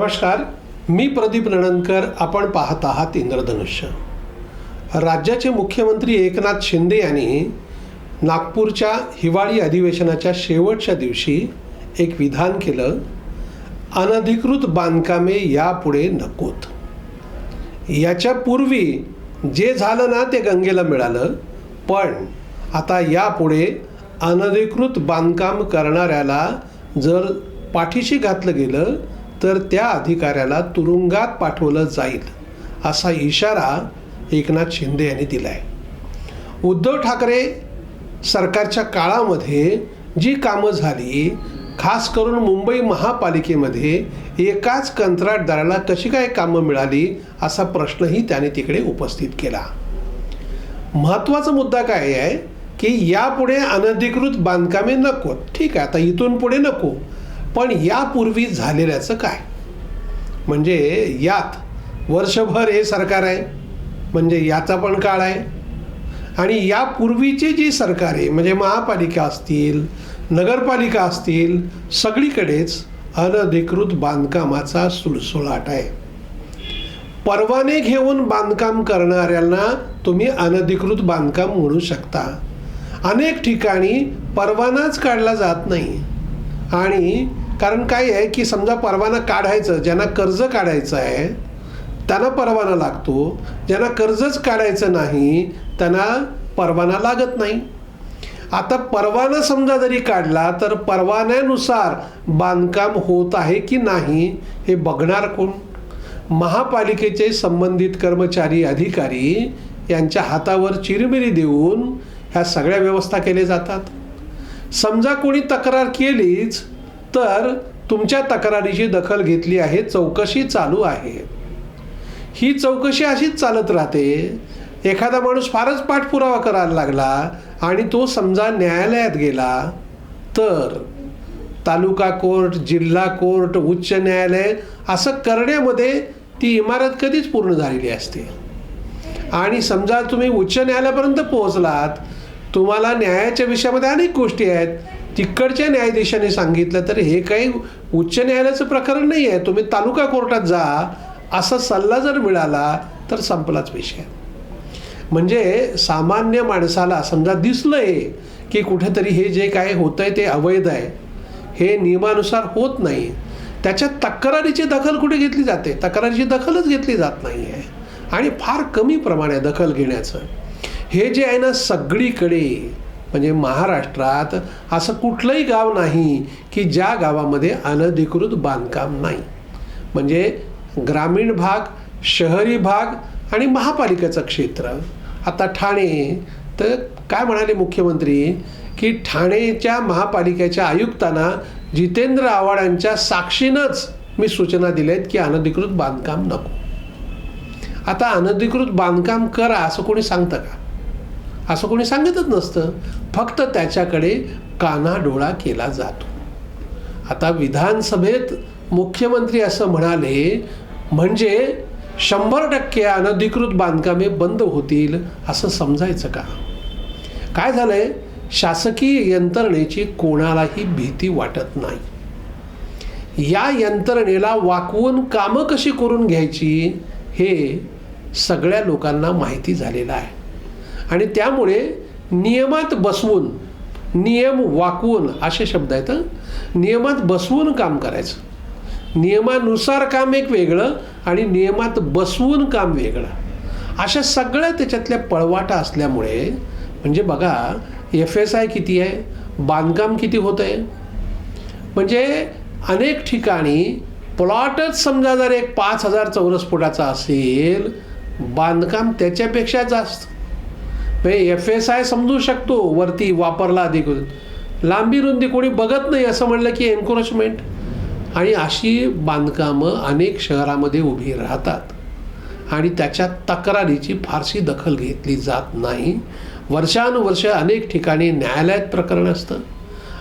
नमस्कार मी प्रदीप नणंदकर आपण पाहत आहात इंद्रधनुष्य. राज्याचे मुख्यमंत्री एकनाथ शिंदे यांनी नागपूरच्या हिवाळी अधिवेशनाच्या शेवटच्या दिवशी एक विधान केलं अनधिकृत बांधकामे यापुढे नकोत. याच्यापूर्वी जे झालं ना ते गंगेला मिळालं पण आता यापुढे अनधिकृत बांधकाम करणाऱ्याला जर पाठीशी घातलं गेलं तर त्या अधिकाऱ्याला तुरुंगात पाठवलं जाईल असा इशारा एकनाथ शिंदे यांनी दिला आहे उद्धव ठाकरे सरकारच्या काळामध्ये जी कामं झाली खास करून मुंबई महापालिकेमध्ये एकाच कंत्राटदाराला कशी काय कामं मिळाली असा प्रश्नही त्याने तिकडे उपस्थित केला. महत्त्वाचा मुद्दा काय आहे की यापुढे अनधिकृत बांधकामे नको. ठीक आहे आता इथून पुढे नको. पण यापूर्वी झालेल्याचं काय? म्हणजे यात वर्षभर हे सरकार आहे. म्हणजे याचा पण काळ आहे. आणि यापूर्वीची जी सरकार आहे म्हणजे महापालिका असतील नगरपालिका असतील सगळीकडेच अनधिकृत बांधकामाचा सुळसुळाट आहे. परवाने घेऊन बांधकाम करणाऱ्यांना तुम्ही अनधिकृत बांधकाम म्हणू शकता. अनेक ठिकाणी परवानाच काढला जात नाही. आणि कारण काय आहे की समजा परवाना काढायचं ज्यांना कर्ज काढायचं आहे त्यांना परवाना लागतो. ज्यांना कर्जच काढायचं नाही त्यांना परवाना लागत नाही. आता परवाना समजा जरी काढला तर परवान्यानुसार बांधकाम होत आहे की नाही हे बघणार कोण? महापालिकेचे संबंधित कर्मचारी अधिकारी यांच्या हातावर चिरमिरी देऊन ह्या सगळ्या व्यवस्था केल्या जातात. समजा कोणी तक्रार केलीच तर तुमच्या तक्रारीची दखल घेतली आहे चौकशी चालू आहे. ही चौकशी अशीच चालत राहते. एखादा माणूस फारच पाठपुरावा करायला लागला आणि तो समजा न्यायालयात गेला तर तालुका कोर्ट जिल्हा कोर्ट उच्च न्यायालय असं करण्यामध्ये ती इमारत कधीच पूर्ण झालेली असते. आणि समजा तुम्ही उच्च न्यायालयापर्यंत पोहोचलात तुम्हाला न्यायाच्या विषयामध्ये अनेक गोष्टी आहेत. तिकडच्या न्यायाधीशाने सांगितलं तर हे काही उच्च न्यायालयाचं प्रकरण नाही आहे. तुम्ही तालुका कोर्टात जा. असा सल्ला जर मिळाला तर संपलाच विषय. म्हणजे सामान्य माणसाला समजा दिसलंय की कुठेतरी हे जे काय होतं आहे ते अवैध आहे. हे नियमानुसार होत नाही. त्याच्या तक्रारीची दखल कुठे घेतली जाते? तक्रारीची दखलच घेतली जात नाही आहे आणि फार कमी प्रमाणे दखल घेण्याचं. हे जे आहे ना सगळीकडे म्हणजे महाराष्ट्रात असं कुठलंही गाव नाही की ज्या गावामध्ये अनधिकृत बांधकाम नाही. म्हणजे ग्रामीण भाग शहरी भाग आणि महापालिकेचं क्षेत्र. आता ठाणे तर काय म्हणाले मुख्यमंत्री? की ठाणेच्या महापालिकेच्या आयुक्तांना जितेंद्र आव्हाडांच्या साक्षीनंच मी सूचना दिल्या आहेत की अनधिकृत बांधकाम नको. आता अनधिकृत बांधकाम करा असं कोणी सांगतं का? असं कोणी सांगतच नसतं. फक्त त्याच्याकडे कानाडोळा केला जातो. आता विधानसभेत मुख्यमंत्री असं म्हणाले म्हणजे शंभर टक्के अनधिकृत बांधकामे बंद होतील असं समजायचं का? काय झालं आहे शासकीय यंत्रणेची कोणालाही भीती वाटत नाही. या यंत्रणेला वाकवून कामं कशी करून घ्यायची हे सगळ्या लोकांना माहिती झालेलं आहे. आणि त्यामुळे नियमात बसवून नियम वाकवून असे शब्द आहेत नियमात बसवून काम करायचं. नियमानुसार काम एक वेगळं आणि नियमात बसवून काम वेगळं. अशा सगळ्या त्याच्यातल्या पळवाटा असल्यामुळे म्हणजे बघा एफ एस आय किती आहे? बांधकाम किती होतं आहे म्हणजे अनेक ठिकाणी प्लॉटच समजा जर एक पाच हजार चौरस फुटाचा असेल बांधकाम त्याच्यापेक्षा जास्त. एफ एस आय समजू शकतो वरती वापरला अधिक. लांबी रुंदी कोणी बघत नाही असं म्हणलं की एन्क्रोचमेंट आणि अशी बांधकामं अनेक शहरामध्ये उभी राहतात. आणि त्याच्या तक्रारीची फारशी दखल घेतली जात नाही. वर्षानुवर्ष अनेक ठिकाणी न्यायालयात प्रकरण असतं.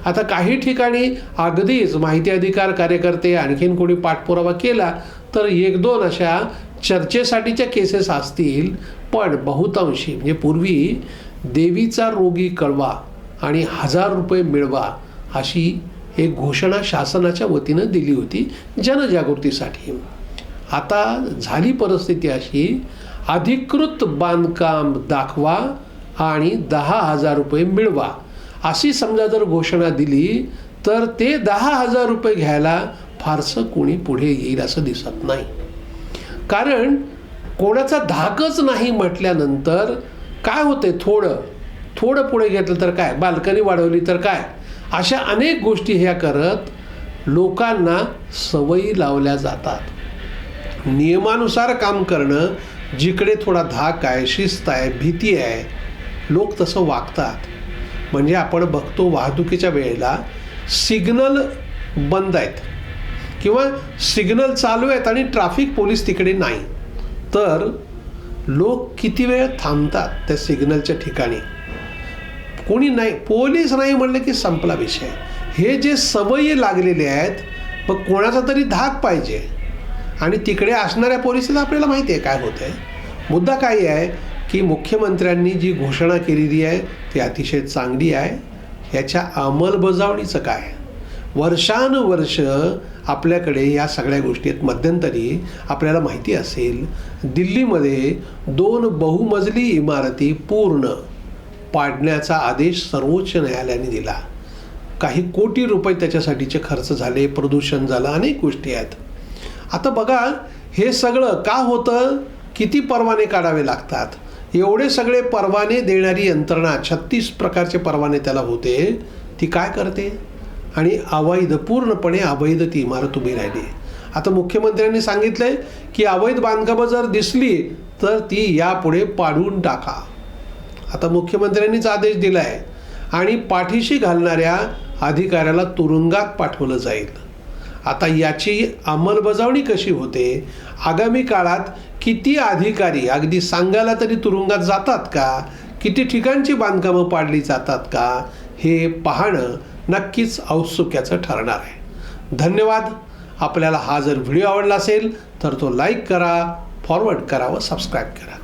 आता काही ठिकाणी अगदीच माहिती अधिकार कार्यकर्ते आणखीन कोणी पाठपुरावा केला तर एक दोन अशा चर्चेसाठीच्या केसेस असतील पण बहुतांशी म्हणजे पूर्वी देवीचा रोगी कळवा आणि हजार रुपये मिळवा अशी एक घोषणा शासनाच्या वतीनं दिली होती जनजागृतीसाठी. आता झाली परिस्थिती अशी अधिकृत बांधकाम दाखवा आणि दहा हजार रुपये मिळवा. अशी समजा जर घोषणा दिली तर ते दहा हजार रुपये घ्यायला फारसं कोणी पुढे येईल असं दिसत नाही. कारण कोणाचा धाकच नाही म्हटल्यानंतर काय होते? थोडं थोडं पुढे घेतलं तर काय? बाल्कनी वाढवली तर काय? अशा अनेक गोष्टी ह्या करत लोकांना सवयी लावल्या जातात. नियमानुसार काम करणं जिकडे थोडा धाक आहे शिस्त आहे भीती आहे लोक तसं वागतात. म्हणजे आपण बघतो वाहतुकीच्या वेळेला सिग्नल बंद आहेत. किंवा सिग्नल चालू आहेत आणि ट्रॅफिक पोलीस तिकडे नाही. तर लोक किती वेळ थांबतात त्या सिग्नलच्या ठिकाणी? कोणी नाही पोलीस नाही म्हणलं की संपला विषय. हे जे सवयी लागलेले आहेत मग कोणाचा तरी धाक पाहिजे. आणि तिकडे असणाऱ्या पोलिसाला आपल्याला माहिती आहे काय होतं आहे मुद्दा काय आहे की मुख्यमंत्र्यांनी जी घोषणा केलेली आहे ती अतिशय चांगली आहे. याच्या अंमलबजावणीचं काय वर्षानुवर्ष आपल्याकडे या सगळ्या गोष्टी आहेत. मध्यंतरी आपल्याला माहिती असेल दिल्लीमध्ये दोन बहुमजली इमारती पूर्ण पाडण्याचा आदेश सर्वोच्च न्यायालयाने दिला. काही कोटी रुपये त्याच्यासाठीचे खर्च झाले प्रदूषण झालं अनेक गोष्टी आहेत. आता बघा हे सगळं का होतं? किती परवाने काढावे लागतात? एवढे सगळे परवाने देणारी यंत्रणा छत्तीस प्रकारचे परवाने त्याला होते. ती काय करते? आणि अवैध पूर्णपणे अवैध ती इमारत उभी राहिली. आता मुख्यमंत्र्यांनी सांगितलं आहे की अवैध बांधकामं जर दिसली तर ती यापुढे पाडून टाका. आता मुख्यमंत्र्यांनीच आदेश दिला आहे आणि पाठीशी घालणाऱ्या अधिकाऱ्याला तुरुंगात पाठवलं जाईल. आता याची अंमलबजावणी कशी होते? आगामी काळात किती अधिकारी अगदी सांगायला तरी तुरुंगात जातात का? किती ठिकाणची बांधकामं पाडली जातात का? हे पाहणं नक्कीच औत्सुक्याचं ठरणार आहे. धन्यवाद. आपल्याला हा जर व्हिडिओ आवडला असेल तर तो लाईक करा फॉरवर्ड करा व सबस्क्राईब करा.